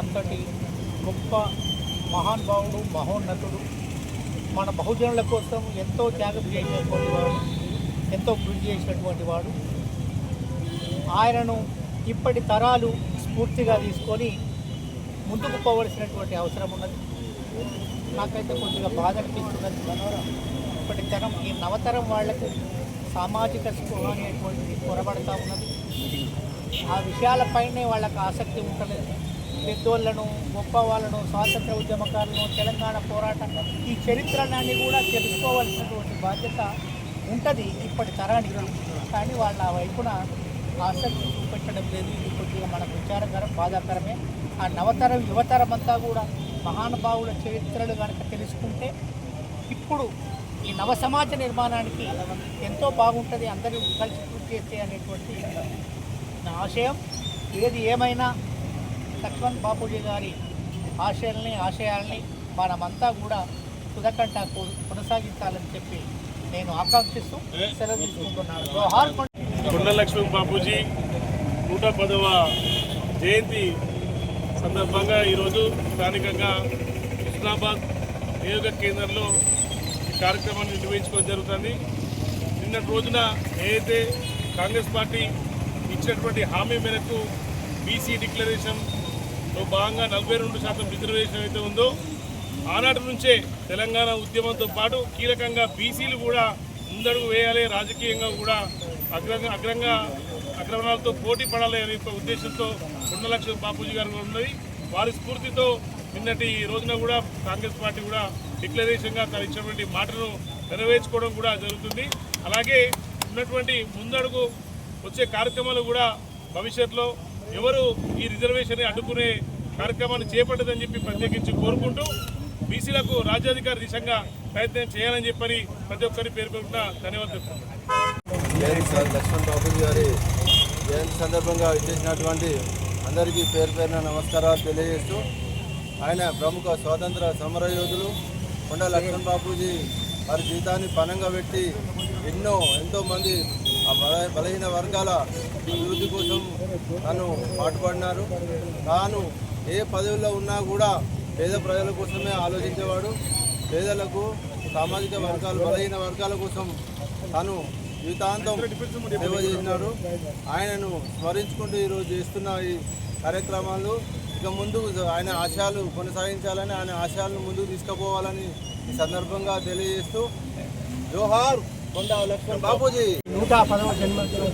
అంతటి గొప్ప మహానుభావుడు మహోన్నతుడు. మన బహుజనుల కోసం ఎంతో త్యాగం చేసినటువంటి వాడు ఎంతో కృషి చేసినటువంటి వాడు. ఆయనను ఇప్పటి తరాలు స్ఫూర్తిగా తీసుకొని ముందుకు పోవలసినటువంటి అవసరం ఉన్నది. నాకైతే కొద్దిగా బాధ అనిపిస్తున్నది ఇప్పటి తరం ఈ నవతరం వాళ్ళకు సామాజిక స్పృహ అనేటువంటిది పొరబడతా ఉన్నది. ఆ విషయాలపైనే వాళ్ళకి ఆసక్తి ఉండలేదు. పెద్దోళ్ళను గొప్ప వాళ్ళను స్వాతంత్ర ఉద్యమకారులను తెలంగాణ పోరాటం ఈ చరిత్రలన్నీ కూడా తెలుసుకోవాల్సినటువంటి బాధ్యత ఉంటుంది ఇప్పటి తరానికి. కానీ వాళ్ళ ఆ వైపున ఆసక్తి చూపెట్టడం లేదు. ఇది కొద్దిగా మనకు విచారకరం బాధాకరమే. ఆ నవతరం యువతరం అంతా కూడా మహానుభావుల చరిత్రలు కనుక తెలుసుకుంటే ఇప్పుడు ఈ నవ సమాజ నిర్మాణానికి ఎంతో బాగుంటుంది. అందరూ కలిసి కృషి చేస్తే అనేటువంటి నా ఆశయం. ఏది ఏమైనా లక్ష్మణ్ బాపూజీ గారి ఆశయాల్ని ఆశయాల్ని మనమంతా కూడా తుదకంట కొనసాగించాలని చెప్పి నేను ఆకాంక్షిస్తూ సెలవు తీసుకుంటున్నాను. కొండలక్ష్మి బాపూజీ నూట పదవ జయంతి సందర్భంగా ఈరోజు స్థానికంగా ఇస్లామాబాద్ నియోజక కేంద్రంలో ఈ కార్యక్రమాన్ని నిర్వహించుకోవడం జరుగుతుంది. నిన్నటి రోజున ఏదైతే కాంగ్రెస్ పార్టీ ఇచ్చినటువంటి హామీ మేరకు బీసీ డిక్లరేషన్ భాగంగా నలభై రెండు శాతం రిజర్వేషన్ అయితే ఉందో ఆనాటి నుంచే తెలంగాణ ఉద్యమంతో పాటు కీలకంగా బీసీలు కూడా ముందడుగు వేయాలి రాజకీయంగా కూడా అగ్రంగా అగ్రంగా అగ్రవణాలతో పోటీ పడాలి అనే ఒక ఉద్దేశంతో కొండలక్ష్మి బాపూజీ గారు ఉన్నది. వారి స్ఫూర్తితో నిన్నటి ఈ రోజున కూడా కాంగ్రెస్ పార్టీ కూడా డిక్లరేషన్గా తను ఇచ్చినటువంటి మాటను నెరవేర్చుకోవడం కూడా జరుగుతుంది. అలాగే ఉన్నటువంటి ముందడుగు వచ్చే కార్యక్రమాలు కూడా భవిష్యత్తులో ఎవరు ఈ రిజర్వేషన్ అడ్డుకునే కార్యక్రమాన్ని చేపట్టదని చెప్పి ప్రత్యేకించి కోరుకుంటూ బీసీలకు రాజ్యాధికార దిశగా ప్రయత్నం చేయాలని చెప్పని ప్రతి ఒక్కరి పేరు పేరున ధన్యవాదాలు లక్ష్మణ్ బాబు గారి జయంతి సందర్భంగా ఇచ్చేసినటువంటి అందరికీ పేరు పేరున నమస్కారాలు తెలియజేస్తూ ఆయన ప్రముఖ స్వాతంత్ర సమరయోధులు కొండ లక్ష్మణ్ బాపూజీ వారి జీవితాన్ని పనంగా పెట్టి ఎన్నో ఎంతోమంది ఆ బల బలహీన వర్గాల అభివృద్ధి కోసం తను పాటుపడినారు. తాను ఏ పదవిలో ఉన్నా కూడా పేద ప్రజల కోసమే ఆలోచించేవాడు. పేదలకు సామాజిక వర్గాలు బలహీన వర్గాల కోసం తను జీవితాంతం సేవ చేసినాడు. ఆయనను స్మరించుకుంటూ ఈరోజు చేస్తున్న ఈ కార్యక్రమాలు ఇక ముందు ఆయన ఆశయాలు కొనసాగించాలని ఆయన ఆశయాలను ముందుకు తీసుకుపోవాలని ఈ సందర్భంగా తెలియజేస్తూ జోహార్ కొండ లక్ష్మణ్ బాబూజీ. నూట పదవ జన్మదినం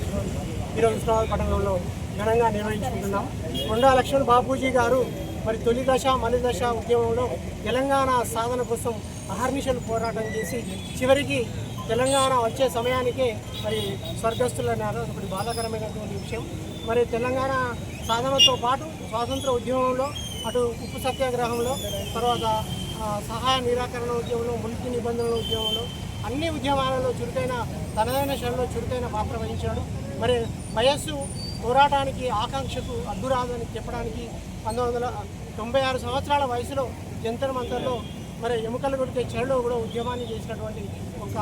ఈరోజు ఉస్మానాబాద్ పట్టణంలో ఘనంగా నిర్వహించుకుంటున్నాం. కొండా లక్ష్మణ్ బాపూజీ గారు మరి తొలి దశ మలి దశ ఉద్యమంలో తెలంగాణ సాధన కోసం అహర్నిశలు పోరాటం చేసి చివరికి తెలంగాణ వచ్చే సమయానికే మరి స్వర్గస్థులన్నారు ఒకటి బాధాకరమైనటువంటి విషయం. మరి తెలంగాణ సాధనతో పాటు స్వాతంత్ర ఉద్యమంలో అటు ఉప్పు సత్యాగ్రహంలో తర్వాత సహాయ నిరాకరణ ఉద్యమంలో ముల్కి నిబంధనల ఉద్యమంలో అన్ని ఉద్యమాలలో చురుకైన తనదైన శైలిలో చురుకైన పాత్ర వహించాడు. మరి వయస్సు పోరాటానికి ఆకాంక్షకు అడ్డురాదని చెప్పడానికి పంతొమ్మిది వందల తొంభై ఆరు సంవత్సరాల వయసులో జంతర్ మంతర్లో మరి ఎముకలు కొడితే చెరలో కూడా ఉద్యమాన్ని చేసినటువంటి ఒక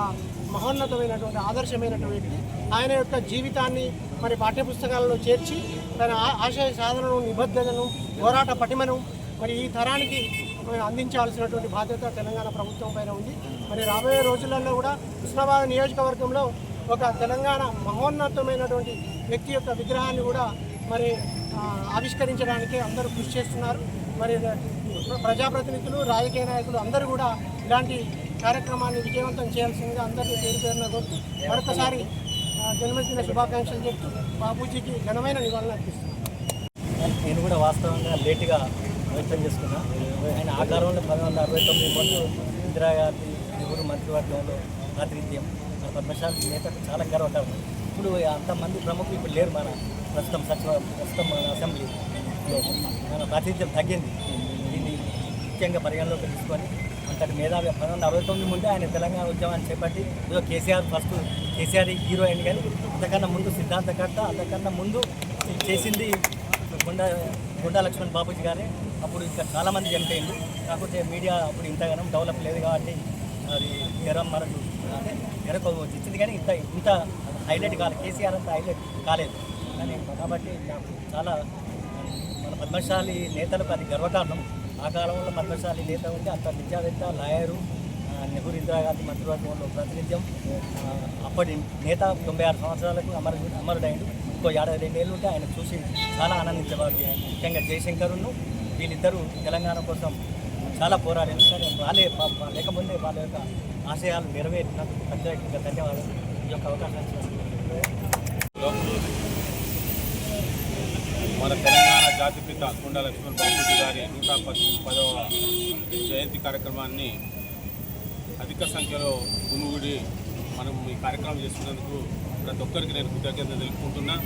మహోన్నతమైనటువంటి ఆదర్శమైనటువంటి వ్యక్తి. ఆయన యొక్క జీవితాన్ని మరి పాఠ్యపుస్తకాలలో చేర్చి తన ఆ- ఆశయ సాధనను నిబద్ధతను పోరాట పటిమను మరి ఈ తరానికి అందించాల్సినటువంటి బాధ్యత తెలంగాణ ప్రభుత్వం పైన ఉంది. మరి రాబోయే రోజులలో కూడా హుస్నాబాద్ నియోజకవర్గంలో ఒక తెలంగాణ మహోన్నతమైనటువంటి వ్యక్తి యొక్క విగ్రహాన్ని కూడా మరి ఆవిష్కరించడానికి అందరూ కృషి చేస్తున్నారు. మరి ప్రజాప్రతినిధులు రాజకీయ నాయకులు అందరూ కూడా ఇలాంటి కార్యక్రమాన్ని విజయవంతం చేయాల్సిందిగా అందరినీ పేరు పేరున కోరుతూ మరొకసారి జన్మదిన శుభాకాంక్షలు చెప్తూ బాబూజీకి ఘనమైన నివాళులు అర్పిస్తున్నాను నేను కూడా వాస్తవంగా లేటుగా వ్యక్తం చేసుకున్నా. ఆయన ఆ కాలంలో పంతొమ్మిది వందల అరవై తొమ్మిది ముందు ఇందిరాగాంధీ నెహ్రూ మంత్రివర్గంలో ప్రాతినిధ్యం. మన పద్మశాలి నేతకు చాలా గర్వకారణం. ఇప్పుడు అంతమంది ప్రముఖులు ఇప్పుడు లేరు మన ప్రస్తుతం సచివ ప్రస్తుతం మన అసెంబ్లీలో మన ప్రాతినిధ్యం తగ్గింది. దీన్ని ముఖ్యంగా పరిగణలోకి తీసుకొని అంతటి మేధావి పంతొమ్మిది వందల అరవై తొమ్మిది ముందే ఆయన తెలంగాణ ఉద్యమాన్ని చేపట్టి ఏదో కేసీఆర్ ఫస్ట్ కేసీఆర్ హీరో అయింది కానీ అంతకన్నా ముందు సిద్ధాంతకర్త అంతకన్నా ముందు చేసింది గుండా గుండా లక్ష్మణ్ బాబుజీ గారే. అప్పుడు ఇంకా చాలామంది చనిపోయింది కాకపోతే మీడియా అప్పుడు ఇంతగానం డెవలప్ లేదు కాబట్టి అది ఎరం మనకు అంటే ఎరకు ఇచ్చింది కానీ ఇంత ఇంత హైలైట్ కాలేదు కేసీఆర్ అంత హైలైట్ కాలేదు. కానీ కాబట్టి నాకు చాలా మన పద్మశాలి నేతలకు అది గర్వకారణం. ఆ కాలంలో పద్మశాలి నేత ఉంటే అంత విద్యావేత్త లాయరు నెహ్రూ ఇందిరాగాంధీ మంత్రివర్గంలో ప్రాతినిధ్యం. అప్పటి నేత తొంభై ఆరు సంవత్సరాలకు అమరు అమరుడైండు. ఇంకో ఏడాది రెండేళ్ళు ఉంటే ఆయన చూసి చాలా ఆనందించేవారు ముఖ్యంగా జయశంకరును వీళ్ళిద్దరూ తెలంగాణ కోసం చాలా పోరాడారు. సరే వాళ్ళే లేకముందే వాళ్ళ యొక్క ఆశయాలు నెరవేరినందుకు ప్రత్యేకంగా ధన్యవాదాలు. ఈ యొక్క అవకాశం మన తెలంగాణ జాతిపిత కొండ లక్ష్మణ్ బాబుజీ గారి నూట పది పదవ జయంతి కార్యక్రమాన్ని అధిక సంఖ్యలో గుమిగుడి మనం ఈ కార్యక్రమం చేస్తున్నందుకు ప్రతి ఒక్కరికి నేను కృతజ్ఞత తెలుపుకుంటున్నా.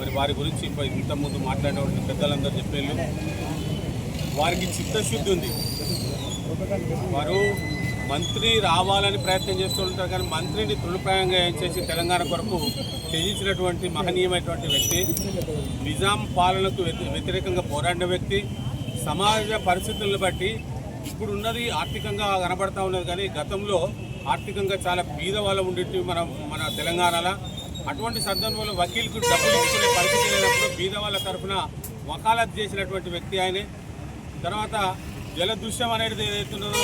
మరి వారి గురించి ఇప్పుడు ఇంతకుముందు మాట్లాడిన పెద్దలందరూ చెప్పేళ్ళు. వారికి చిత్తశుద్ధి ఉంది. వారు మంత్రి రావాలని ప్రయత్నం చేస్తుంటారు కానీ మంత్రిని తృణప్రాయంగా చేసి తెలంగాణ కొరకు త్యజించినటువంటి మహనీయమైనటువంటి వ్యక్తి నిజాం పాలనకు వ్యతిరేకంగా పోరాడిన వ్యక్తి సమాజ పరిస్థితులను బట్టి ఇప్పుడు ఉన్నది ఆర్థికంగా కనబడతా ఉన్నది కానీ గతంలో ఆర్థికంగా చాలా బీద వాళ్ళు మన మన తెలంగాణలో అటువంటి సందర్భంలో వకీల్కు డబ్బులు ఇచ్చుకునే పరిస్థితి లేనప్పుడు బీద వాళ్ళ తరఫున వకాలత్ చేసినటువంటి వ్యక్తి ఆయనే. తర్వాత జలదృశ్యం అనేది ఏదైతున్నదో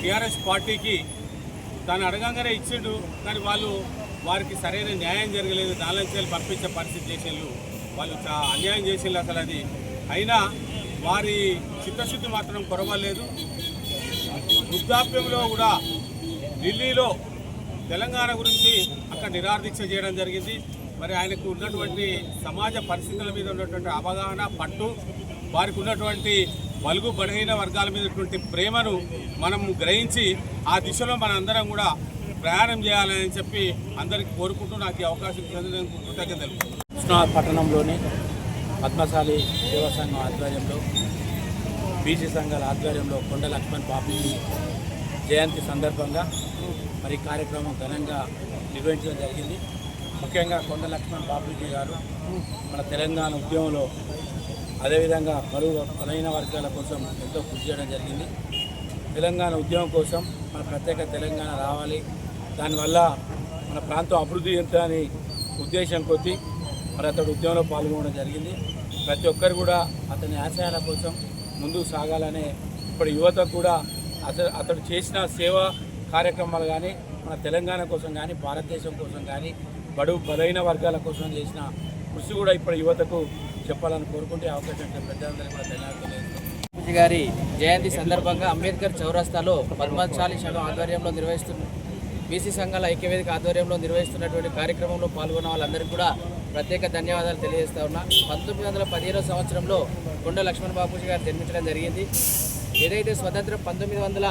టీఆర్ఎస్ పార్టీకి దాన్ని అడగంగానే ఇచ్చిండు. కానీ వాళ్ళు వారికి సరైన న్యాయం జరగలేదు. దాని పంపించే పరిస్థితి చేసేళ్ళు వాళ్ళు అన్యాయం చేసేళ్ళు అసలు అది. అయినా వారి చిత్తశుద్ధి మాత్రం కొరవలేదు. వృద్ధాప్యంలో కూడా ఢిల్లీలో తెలంగాణ గురించి అక్కడ నిరాదీక్ష చేయడం జరిగింది. మరి ఆయనకు ఉన్నటువంటి సమాజ పరిస్థితుల మీద ఉన్నటువంటి అవగాహన పట్టు వారికి ఉన్నటువంటి బలుగు బలహీన వర్గాల మీద ఉన్నటువంటి ప్రేమను మనం గ్రహించి ఆ దిశలో మన అందరం కూడా ప్రయాణం చేయాలని చెప్పి అందరికీ కోరుకుంటూ నాకు ఈ అవకాశం ఇచ్చినందుకు కృతజ్ఞతలు. కృష్ణా పట్టణంలోని పద్మశాలి సేవా సంఘం ఆధ్వర్యంలో బీసీ సంఘాల ఆధ్వర్యంలో కొండ లక్ష్మణ్ బాబుజీ జయంతి సందర్భంగా మరి కార్యక్రమం ఘనంగా నిర్వహించడం జరిగింది. ముఖ్యంగా కొండ లక్ష్మణ్ బాబుజీ గారు మన తెలంగాణ ఉద్యమంలో అదేవిధంగా పలు బలహీన వర్గాల కోసం ఎంతో కృషి చేయడం జరిగింది. తెలంగాణ ఉద్యమం కోసం మన ప్రత్యేక తెలంగాణ రావాలి. దానివల్ల మన ప్రాంతం అభివృద్ధి చెందుతుందని ఉద్దేశం కొద్దీ మరి అతడు ఉద్యమంలో పాల్గొనడం జరిగింది. ప్రతి ఒక్కరు కూడా అతని ఆశయాల కోసం ముందుకు సాగాలనే ఇప్పుడు యువత కూడా అతడు అతడు చేసిన సేవా కార్యక్రమాలు కానీ మన తెలంగాణ కోసం కానీ భారతదేశం కోసం కానీ బడుగు బలైన వర్గాల కోసం చేసిన కృషి కూడా ఇప్పుడు యువతకు చెప్పాలని కోరుకుంటే అవకాశం పెద్దలందరూ కూడా తెలంగాణ గారి జయంతి సందర్భంగా అంబేద్కర్ చౌరస్తాలో పద్మశాలి సంఘం ఆధ్వర్యంలో నిర్వహిస్తున్న బీసీ సంఘాల ఐక్యవేదిక ఆధ్వర్యంలో నిర్వహిస్తున్నటువంటి కార్యక్రమంలో పాల్గొన్న వాళ్ళందరికీ కూడా ప్రత్యేక ధన్యవాదాలు తెలియజేస్తా ఉన్నా. పంతొమ్మిది వందల పదిహేనో సంవత్సరంలో కొండ లక్ష్మణ్ బాపూజీ గారు జన్మించడం జరిగింది. ఏదైతే స్వతంత్రం పంతొమ్మిది వందల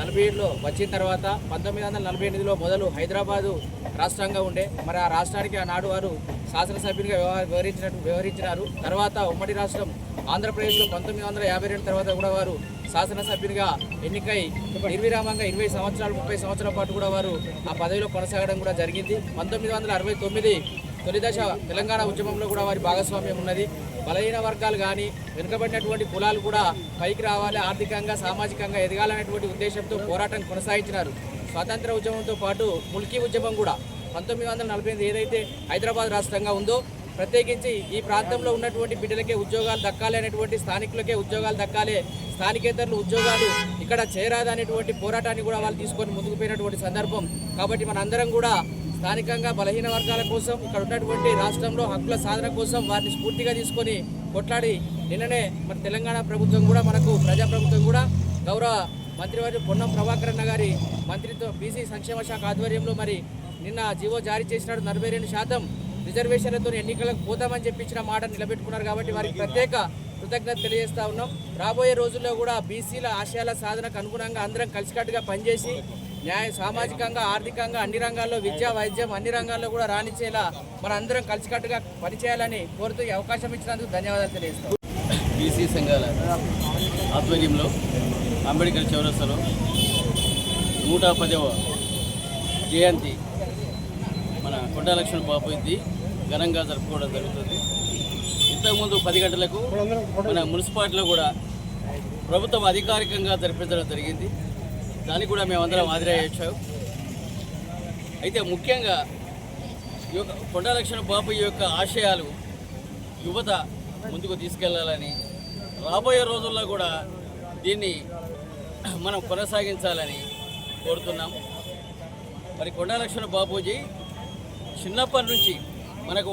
నలభై ఏడులో వచ్చిన తర్వాత పంతొమ్మిది వందల నలభై ఎనిమిదిలో మొదలు హైదరాబాదు రాష్ట్రంగా ఉండే మరి ఆ రాష్ట్రానికి ఆనాడు వారు శాసనసభ్యులుగా వ్యవహ- వ్యవహరించినట్టు వ్యవహరించినారు. తర్వాత ఉమ్మడి రాష్ట్రం ఆంధ్రప్రదేశ్లో పంతొమ్మిది వందల యాభై రెండు తర్వాత కూడా వారు శాసనసభ్యునిగా ఎన్నికై నిర్విరామంగా ఇరవై సంవత్సరాలు ముప్పై సంవత్సరాల పాటు కూడా వారు ఆ పదవిలో కొనసాగడం కూడా జరిగింది. పంతొమ్మిది వందల అరవై తొమ్మిది తొలి దశ తెలంగాణ ఉద్యమంలో కూడా వారి భాగస్వామ్యం ఉన్నది. బలహీన వర్గాలు కానీ వెనుకబడినటువంటి కులాలు కూడా పైకి రావాలి ఆర్థికంగా సామాజికంగా ఎదగాలనేటువంటి ఉద్దేశంతో పోరాటం కొనసాగించినారు. స్వాతంత్ర ఉద్యమంతో పాటు ముల్కీ ఉద్యమం కూడా పంతొమ్మిది వందల నలభై ఎనిమిది ఏదైతే హైదరాబాద్ రాష్ట్రంగా ఉందో ప్రత్యేకించి ఈ ప్రాంతంలో ఉన్నటువంటి బిడ్డలకే ఉద్యోగాలు దక్కాలి అనేటువంటి స్థానికులకే ఉద్యోగాలు దక్కాలి స్థానికేతరులు ఉద్యోగాలు ఇక్కడ చేరాదనేటువంటి పోరాటాన్ని కూడా వాళ్ళు తీసుకొని ముందుకు పోయినటువంటి సందర్భం. కాబట్టి మనందరం కూడా స్థానికంగా బలహీన వర్గాల కోసం ఇక్కడ ఉన్నటువంటి రాష్ట్రంలో హక్కుల సాధన కోసం వారిని స్ఫూర్తిగా తీసుకొని కొట్లాడి నిన్ననే మన తెలంగాణ ప్రభుత్వం కూడా మనకు ప్రజాప్రభుత్వం కూడా గౌరవ మంత్రివర్య పొన్నం ప్రభాకర్ గారి మంత్రితో బీసీ సంక్షేమ శాఖ ఆధ్వర్యంలో మరి నిన్న జీవో జారీ చేసినాడు. నలభై రెండు శాతం రిజర్వేషన్లతో ఎన్నికలకు పోతామని చెప్పించిన మాట నిలబెట్టుకున్నారు కాబట్టి వారికి ప్రత్యేక కృతజ్ఞత తెలియజేస్తా ఉన్నాం. రాబోయే రోజుల్లో కూడా బీసీల ఆశయాల సాధనకు అనుగుణంగా అందరం కలిసికట్టుగా పనిచేసి న్యాయ సామాజికంగా ఆర్థికంగా అన్ని రంగాల్లో విద్య వైద్యం అన్ని రంగాల్లో కూడా రాణించేలా మన అందరం కలిసికట్టుగా పనిచేయాలని కోరుతూ ఈ అవకాశం ఇచ్చినందుకు ధన్యవాదాలు తెలియజేస్తాం బీసీ సంఘాల ఆధ్వర్యంలో అంబేద్కర్ చౌరస్తాలో నూట పదవ జయంతి మన కొండ లక్ష్మణ్ ఘనంగా జరుపుకోవడం జరుగుతుంది. ఇంతకుముందు పది గంటలకు మన మున్సిపాలిటీలో కూడా ప్రభుత్వం అధికారికంగా జరిపించడం జరిగింది. దానికి కూడా మేమందరం హాజరయ్యాం అయితే ముఖ్యంగా ఈ యొక్క కొండలక్ష్మణ బాబు యొక్క ఆశయాలు యువత ముందుకు తీసుకెళ్ళాలని రాబోయే రోజుల్లో కూడా దీన్ని మనం కొనసాగించాలని కోరుతున్నాం. మరి కొండలక్ష్మణ బాపూజీ చిన్నప్పటి నుంచి మనకు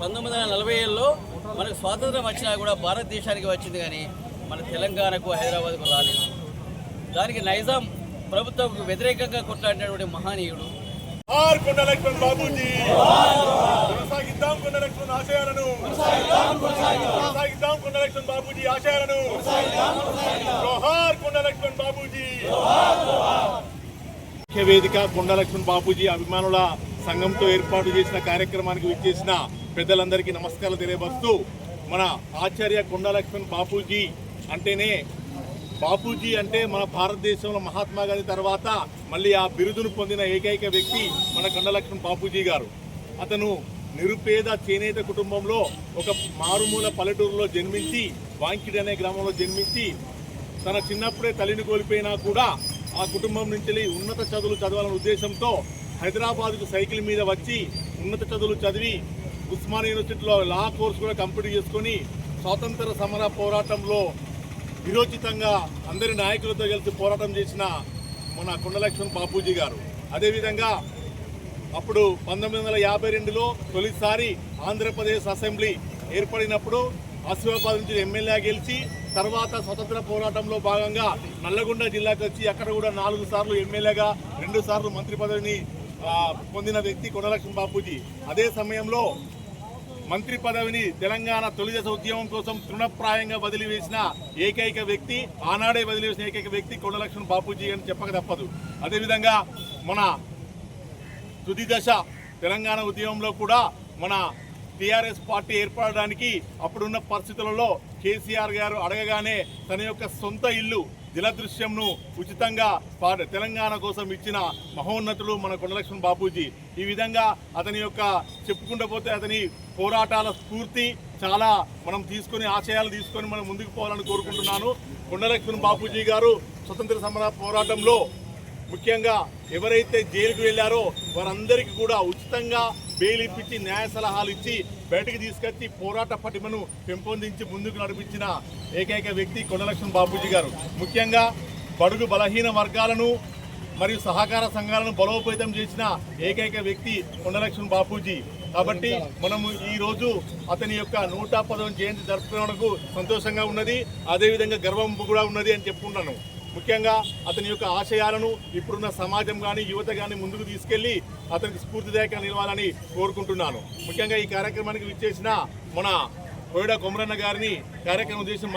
పంతొమ్మిది వందల నలభై ఏళ్ళలో మనకు స్వాతంత్రం వచ్చినా కూడా భారతదేశానికి వచ్చింది కానీ మన తెలంగాణకు హైదరాబాద్కు రాలేదు. దానికి నైజాం ప్రభుత్వం వ్యతిరేకంగా కొట్లాడినటువంటి మహనీయుడు. ఆర్ కొండ లక్ష్మణ్ బాబూజీ. కొనసాగిద్దాం కొండ లక్ష్మణ్ ఆశయాలను. కొనసాగిద్దాం కొండ లక్ష్మణ్ బాబూజీ ఆశయాలను. జోహార్ కొండ లక్ష్మణ్ బాబూజీ. ముఖ్య వేదిక కొండలక్ష్మణ్ బాబూజీ అభిమానుల సంఘంతో ఏర్పాటు చేసిన కార్యక్రమానికి విచ్చేసిన పెద్దలందరికీ నమస్కారాలు తెలియబరుస్తూ మన ఆచార్య కొండలక్ష్మణ్ బాపూజీ అంటేనే బాపూజీ అంటే మన భారతదేశంలో మహాత్మా గాంధీ తర్వాత మళ్ళీ ఆ బిరుదును పొందిన ఏకైక వ్యక్తి మన కొండలక్ష్మణ్ బాపూజీ గారు. అతను నిరుపేద చేనేత కుటుంబంలో ఒక మారుమూల పల్లెటూరులో జన్మించి వాంకిడి అనే గ్రామంలో జన్మించి తన చిన్నప్పుడే తల్లిని కోల్పోయినా కూడా ఆ కుటుంబం నుంచి ఉన్నత చదువులు చదవాలనే ఉద్దేశంతో హైదరాబాద్కు సైకిల్ మీద వచ్చి ఉన్నత చదువులు చదివి ఉస్మాన్ యూనివర్సిటీలో లా కోర్స్ కూడా కంప్లీట్ చేసుకొని స్వాతంత్ర సమర పోరాటంలో విరోచితంగా అందరి నాయకులతో కలిసి పోరాటం చేసిన మన కొండలక్ష్మణ్ బాపూజీ గారు. అదేవిధంగా అప్పుడు పంతొమ్మిది వందల యాభై రెండులో తొలిసారి ఆంధ్రప్రదేశ్ అసెంబ్లీ ఏర్పడినప్పుడు ఆసిఫాబాద్ నుంచి ఎమ్మెల్యే గెలిచి తర్వాత స్వతంత్ర పోరాటంలో భాగంగా నల్లగొండ జిల్లాకు వచ్చి అక్కడ కూడా నాలుగు సార్లు ఎమ్మెల్యేగా రెండు సార్లు మంత్రి పదవిని పొందిన వ్యక్తి కొండలక్ష్మణ్ బాపూజీ. అదే సమయంలో మంత్రి పదవిని తెలంగాణ తొలిదశ ఉద్యమం కోసం తృణప్రాయంగా వదిలివేసిన ఏకైక వ్యక్తి ఆనాడే వదిలివేసిన ఏకైక వ్యక్తి కొండలక్ష్మణ్ బాపూజీ అని చెప్పక తప్పదు. అదేవిధంగా మన తుది దశ తెలంగాణ ఉద్యమంలో కూడా మన టీఆర్ఎస్ పార్టీ ఏర్పడడానికి అప్పుడున్న పరిస్థితులలో కేసీఆర్ గారు అడగగానే తన యొక్క సొంత ఇల్లు దిలదృశ్యంను ఉచితంగా పా- తెలంగాణ కోసం ఇచ్చిన మహోన్నతుడు మన కొండలక్ష్మణ్ బాపూజీ. ఈ విధంగా అతని యొక్క చెప్పుకుంటూ పోతే అతని పోరాటాల స్ఫూర్తి చాలా మనం తీసుకొని ఆశయాలు తీసుకొని మనం ముందుకు పోవాలని కోరుకుంటున్నాను. కొండలక్ష్మణ్ బాపూజీ గారు స్వతంత్ర సమర పోరాటంలో ముఖ్యంగా ఎవరైతే జైలుకు వెళ్ళారో వారందరికీ కూడా ఉచితంగా బెయిల్ ఇప్పించి న్యాయ సలహాలు ఇచ్చి బయటకు తీసుకొచ్చి పోరాట పటిమను పెంపొందించి ముందుకు నడిపించిన ఏకైక వ్యక్తి కొండలక్ష్మణ్ బాపూజీ గారు. ముఖ్యంగా బడుగు బలహీన వర్గాలను మరియు సహకార సంఘాలను బలోపేతం చేసిన ఏకైక వ్యక్తి కొండలక్ష్మణ్ బాపూజీ. కాబట్టి మనము ఈ రోజు అతని యొక్క నూట పదవ జయంతి జరుపుకోవడానికి సంతోషంగా ఉన్నది అదేవిధంగా గర్వం కూడా ఉన్నది అని చెప్పుకుంటాను ముఖ్యంగా అతని యొక్క ఆశయాలను ఇప్పుడున్న సమాజం కానీ యువత కానీ ముందుకు తీసుకెళ్ళి అతనికి స్ఫూర్తిదాయకంగా నిలవాలని కోరుకుంటున్నాను. ముఖ్యంగా ఈ కార్యక్రమానికి విచ్చేసిన మన కోయడ కొమరన్న గారిని కార్యక్రమం చేసిన